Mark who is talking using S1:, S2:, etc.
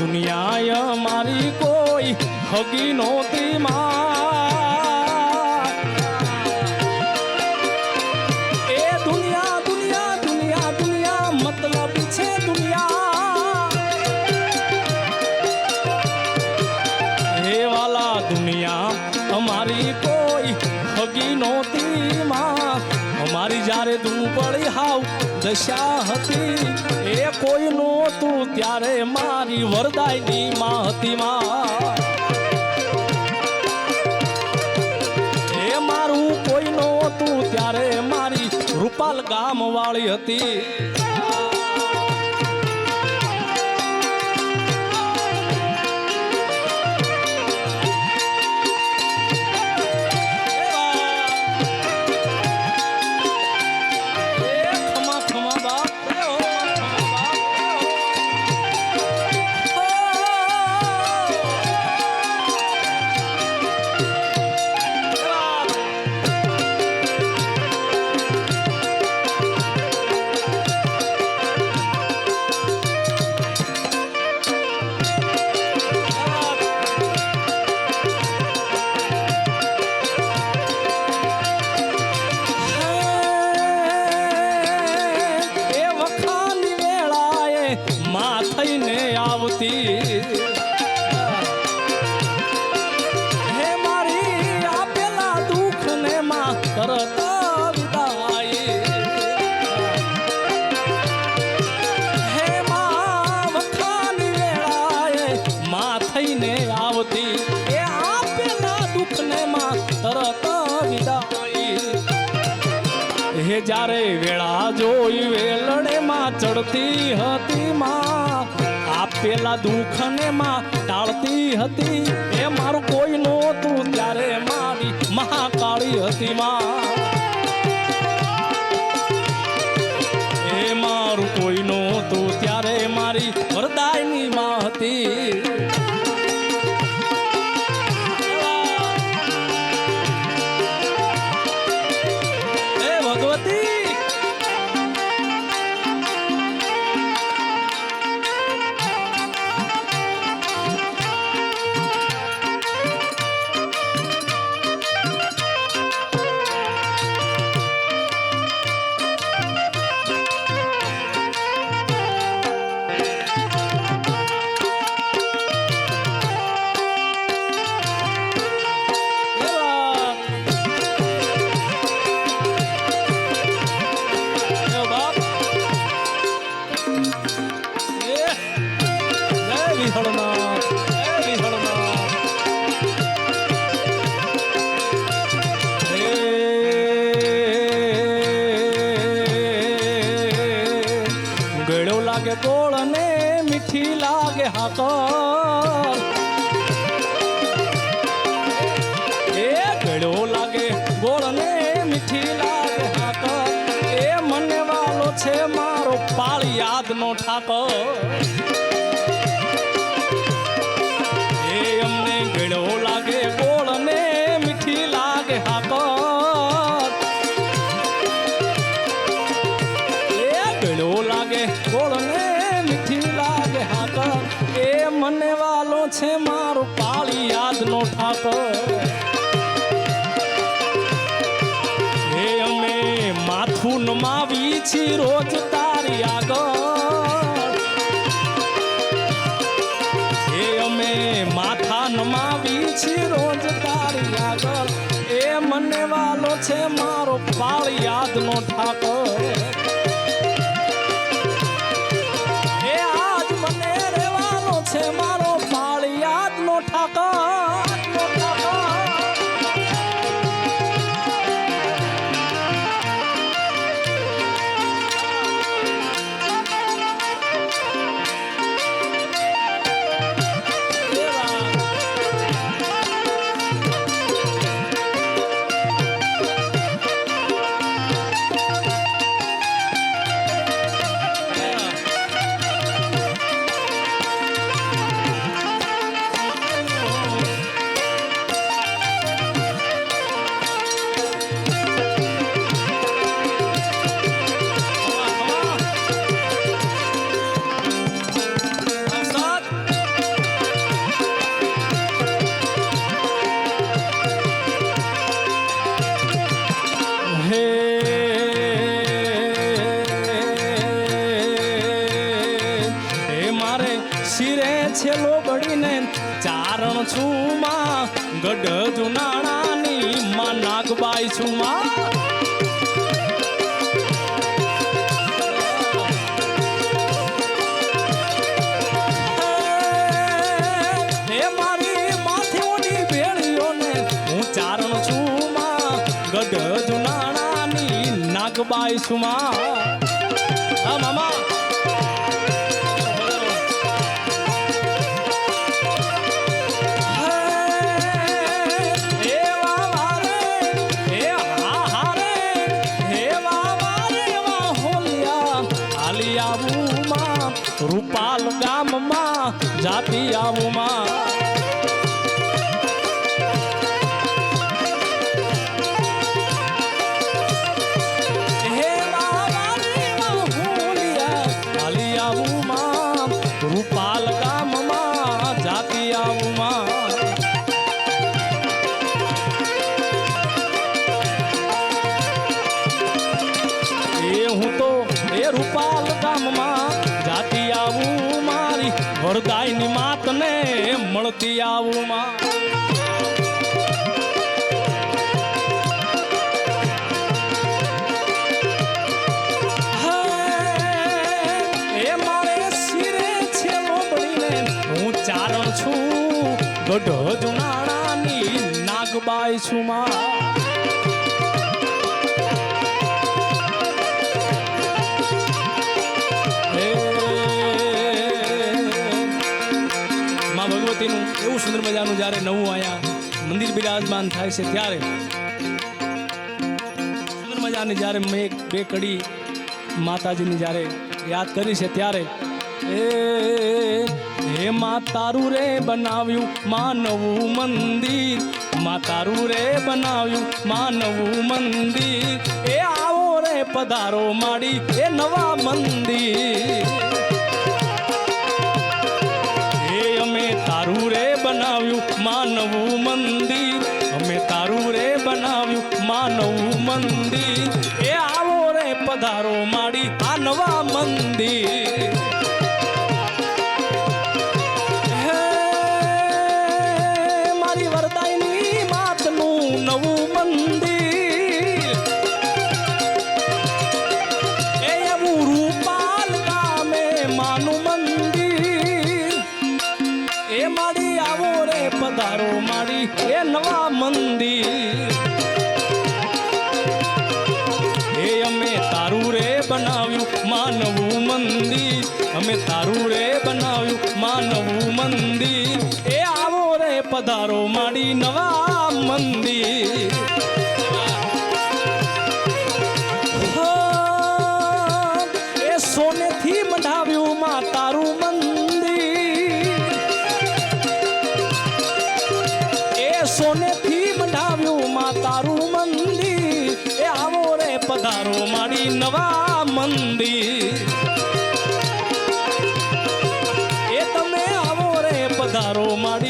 S1: દુનિયા મારી કોઈ હગી નહોતી માં દશા હતી, એ કોઈ નહોતું. ત્યારે મારી વરદાયની માં હતી માં એ મારું કોઈ નહોતું. ત્યારે મારી રૂપાલ ગામ વાળી હતી. આવતી હે મારી આપેલા દુઃખ ને માં તરત થઈને આવતી. એ આપેલા દુઃખ ને માં તરત વિદાય. હે જ્યારે વેળા જોઈ વેલણે માં ચડતી હતી આપેલા દુઃખ ને માં ટાળતી હતી. એ મારું કોઈ નહોતું, ત્યારે મારી મહાકાળી હતી માં. લાગે હાકર એ ગળ્યો લાગે ગોળ ને મીઠી લાગે હાકર એ મને વાલો છે મારો પાળ યાદનો ઠાકર. માથું નમાવી છી રોજ તારી આગળ. હે અમે માથા નમાવી છી રોજ તારી આગળ. એ મને વાલો છે મારો પાળ યાદનો ઠાકર. છેલ્લો ગડીને ચારણ છું માં ગઢ જુનાણાની માં નાગબાઈ છું માં ગઢ જુનાણાની નાગબાઈ છું જાતી આવું માં રૂપાલ ગામમાં મળતી આવું માં છું ગઢ જુનાળાની નાગબાઈ છું માં. મજાનું જ્યારે નવું અહીંયા મંદિર બિરાજમાન થાય છે ત્યારે સુંદર જ્યારે મેં એક બે કડી માતાજીની જ્યારે યાદ કરી છે ત્યારે હે મા તારું રે બનાવ્યું માનવું મંદિર મા તારું રે બનાવ્યું માનવું મંદિર, એ આવો રે પધારો માડી, એ નવા મંદિર. બનાવ્યું માનવું મંદિર. અમે તારું રે બનાવ્યું માનવું મંદિર. એ આવો રે પધારો માડી આ નવા મંદિર મારી વરદાયની માતનું નવું મંદિર. બનાવ્યું? માનવું મંદિર. અમે તારું રે બનાવ્યું. માનવું મંદિર. એ આવો રે પધારો માડી નવા મંદિર. એ સોનેથી મઢાવ્યું માં તારું મંદિર. એ સોનેથી મઢાવ્યું માં તારું મંદિર. એ આવો રે પધારો માડી નવા મંદિર એ તમે આવો રે પધારો માડી.